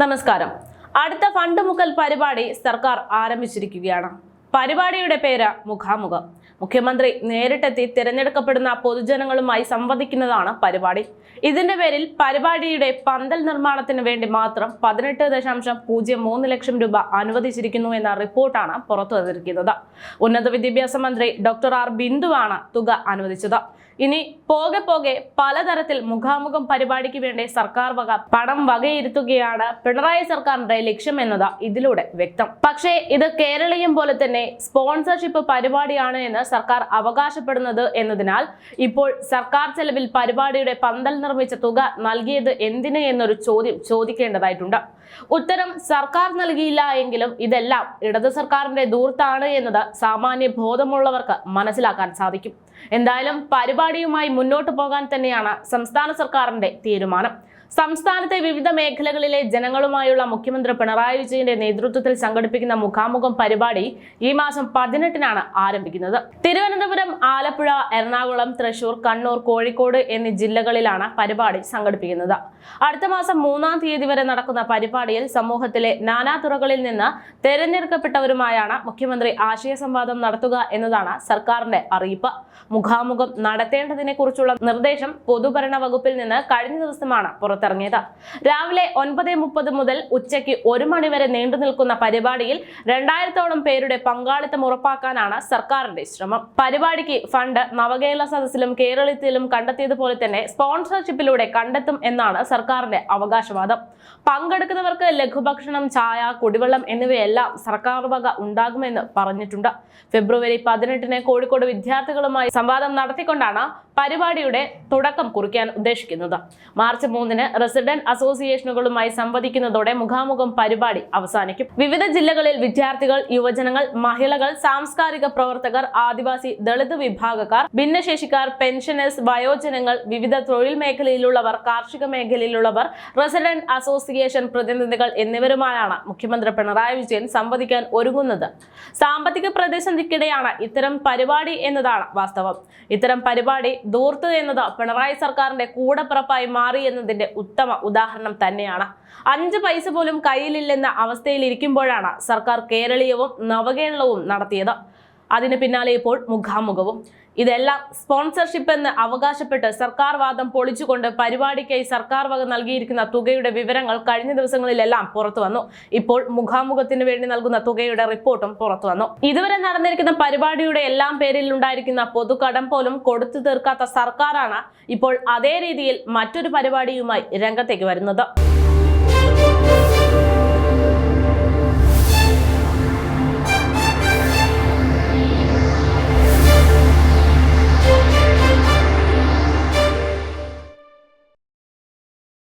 നമസ്കാരം. അടുത്ത ഫണ്ട് മുക്കൽ പരിപാടി സർക്കാർ ആരംഭിച്ചിരിക്കുകയാണ്. പരിപാടിയുടെ പേര് മുഖാമുഖം. മുഖ്യമന്ത്രി നേരിട്ടെത്തി തിരഞ്ഞെടുക്കപ്പെടുന്ന പൊതുജനങ്ങളുമായി സംവദിക്കുന്നതാണ് പരിപാടി. ഇതിന്റെ പേരിൽ പരിപാടിയുടെ പന്തൽ നിർമ്മാണത്തിന് വേണ്ടി മാത്രം പതിനെട്ട് ദശാംശം പൂജ്യം മൂന്ന് ലക്ഷം രൂപ അനുവദിച്ചിരിക്കുന്നു എന്ന റിപ്പോർട്ടാണ് പുറത്തു വന്നിരിക്കുന്നത്. ഉന്നത വിദ്യാഭ്യാസ മന്ത്രി ഡോക്ടർ ആർ ബിന്ദുവാണ് തുക അനുവദിച്ചത്. ഇനി പോകെ പോകെ പലതരത്തിൽ മുഖാമുഖം പരിപാടിക്ക് വേണ്ടി സർക്കാർ വക പണം വകയിരുത്തുകയാണ് പിണറായി സർക്കാരിന്റെ ലക്ഷ്യം എന്നത് ഇതിലൂടെ വ്യക്തം. പക്ഷേ ഇത് കേരളീയം പോലെ തന്നെ സ്പോൺസർഷിപ്പ് പരിപാടിയാണ് എന്ന് സർക്കാർ അവകാശപ്പെടുന്നത് എന്നതിനാൽ ഇപ്പോൾ സർക്കാർ ചെലവിൽ പരിപാടിയുടെ പന്തൽ നിർമ്മിച്ച തുക നൽകിയത് എന്തിന് എന്നൊരു ചോദ്യം ചോദിക്കേണ്ടതായിട്ടുണ്ട്. ഉത്തരം സർക്കാർ നൽകിയില്ല എങ്കിലും ഇതെല്ലാം ഇടത് സർക്കാരിന്റെ ദൂർത്താണ് എന്നത് സാമാന്യ ബോധമുള്ളവർക്ക് മനസ്സിലാക്കാൻ സാധിക്കും. എന്തായാലും പരിപാടിയുമായി മുന്നോട്ട് പോകാൻ തന്നെയാണ് സംസ്ഥാന സർക്കാരിന്റെ തീരുമാനം. സംസ്ഥാനത്തെ വിവിധ മേഖലകളിലെ ജനങ്ങളുമായുള്ള മുഖ്യമന്ത്രി പിണറായി വിജയന്റെ നേതൃത്വത്തിൽ സംഘടിപ്പിക്കുന്ന മുഖാമുഖം പരിപാടി ഈ മാസം പതിനെട്ടിനാണ് ആരംഭിക്കുന്നത്. തിരുവനന്തപുരം ആലപ്പുഴ എറണാകുളം തൃശൂർ കണ്ണൂർ കോഴിക്കോട് എന്നീ ജില്ലകളിലാണ് പരിപാടി സംഘടിപ്പിക്കുന്നത്. അടുത്ത മാസം മൂന്നാം തീയതി വരെ നടക്കുന്ന പരിപാടിയിൽ സമൂഹത്തിലെ നാനാതുറകളിൽ നിന്ന് തെരഞ്ഞെടുക്കപ്പെട്ടവരുമായാണ് മുഖ്യമന്ത്രി ആശയ സംവാദം നടത്തുക എന്നതാണ് സർക്കാരിന്റെ അറിയിപ്പ്. മുഖാമുഖം നടത്തേണ്ടതിനെ കുറിച്ചുള്ള നിർദ്ദേശം പൊതുഭരണ വകുപ്പിൽ നിന്ന് കഴിഞ്ഞ ദിവസമാണ് പുറത്തിറങ്ങിയത്. രാവിലെ ഒൻപത് മുപ്പത് മുതൽ ഉച്ചയ്ക്ക് ഒരു മണിവരെ നീണ്ടു നിൽക്കുന്ന പരിപാടിയിൽ രണ്ടായിരത്തോളം പേരുടെ പങ്കാളിത്തം ഉറപ്പാക്കാനാണ് സർക്കാരിന്റെ ശ്രമം. പരിപാടിക്ക് ഫണ്ട് നവകേരള സദസ്സിലും കേരളത്തിലും കണ്ടെത്തിയതുപോലെ തന്നെ സ്പോൺസർഷിപ്പിലൂടെ കണ്ടെത്തും എന്നാണ് സർക്കാരിന്റെ അവകാശവാദം. പങ്കെടുക്കുന്നവർക്ക് ലഘുഭക്ഷണം ചായ കുടിവെള്ളം എന്നിവയെല്ലാം സർക്കാർ വക ഉണ്ടാകുമെന്ന് പറഞ്ഞിട്ടുണ്ട്. ഫെബ്രുവരി പതിനെട്ടിന് കോഴിക്കോട് വിദ്യാർത്ഥികളുമായി സംവാദം നടത്തിക്കൊണ്ടാണ് പരിപാടിയുടെ തുടക്കം കുറിക്കാൻ ഉദ്ദേശിക്കുന്നത്. മാർച്ച് മൂന്നിന് റെസിഡന്റ് അസോസിയേഷനുകളുമായി സംവദിക്കുന്നതോടെ മുഖാമുഖം പരിപാടി അവസാനിക്കും. വിവിധ ജില്ലകളിൽ വിദ്യാർത്ഥികൾ യുവജനങ്ങൾ മഹിളകൾ സാംസ്കാരിക പ്രവർത്തകർ ആദിവാസി ദളിത് വിഭാഗക്കാർ ഭിന്നശേഷിക്കാർ പെൻഷനേഴ്സ് വയോജനങ്ങൾ വിവിധ തൊഴിൽ മേഖലയിലുള്ളവർ കാർഷിക മേഖലയിലുള്ളവർ റെസിഡന്റ് അസോസിയേഷൻ പ്രതിനിധികൾ എന്നിവരുമായാണ് മുഖ്യമന്ത്രി പിണറായി വിജയൻ സംവദിക്കാൻ ഒരുങ്ങുന്നത്. സാമ്പത്തിക പ്രതിസന്ധിക്കിടെയാണ് ഇത്തരം പരിപാടി എന്നതാണ് വാസ്തവം. ഇത്തരം പരിപാടി ദൂർത്ത് എന്നത് പിണറായി സർക്കാരിന്റെ കൂടപ്പിറപ്പായി മാറി എന്നതിന്റെ ഉത്തമ ഉദാഹരണം തന്നെയാണ്. അഞ്ച് പൈസ പോലും കയ്യിലില്ലെന്ന അവസ്ഥയിലിരിക്കുമ്പോഴാണ് സർക്കാർ കേരളീയവും നവകേരളവും നടത്തിയത്. അതിന് പിന്നാലെ ഇപ്പോൾ മുഖാമുഖവും. ഇതെല്ലാം സ്പോൺസർഷിപ്പ് എന്ന് അവകാശപ്പെട്ട് സർക്കാർ വാദം പൊളിച്ചുകൊണ്ട് പരിപാടിക്കായി സർക്കാർ വക നൽകിയിരിക്കുന്ന തുകയുടെ വിവരങ്ങൾ കഴിഞ്ഞ ദിവസങ്ങളിലെല്ലാം പുറത്തു വന്നു. ഇപ്പോൾ മുഖാമുഖത്തിന് വേണ്ടി നൽകുന്ന തുകയുടെ റിപ്പോർട്ടും പുറത്തു വന്നു. ഇതുവരെ നടന്നിരിക്കുന്ന പരിപാടിയുടെ എല്ലാം പേരിൽ ഉണ്ടായിരിക്കുന്ന പൊതുകടം പോലും കൊടുത്തു തീർക്കാത്ത സർക്കാരാണ് ഇപ്പോൾ അതേ രീതിയിൽ മറ്റൊരു പരിപാടിയുമായി രംഗത്തേക്ക് വരുന്നത്.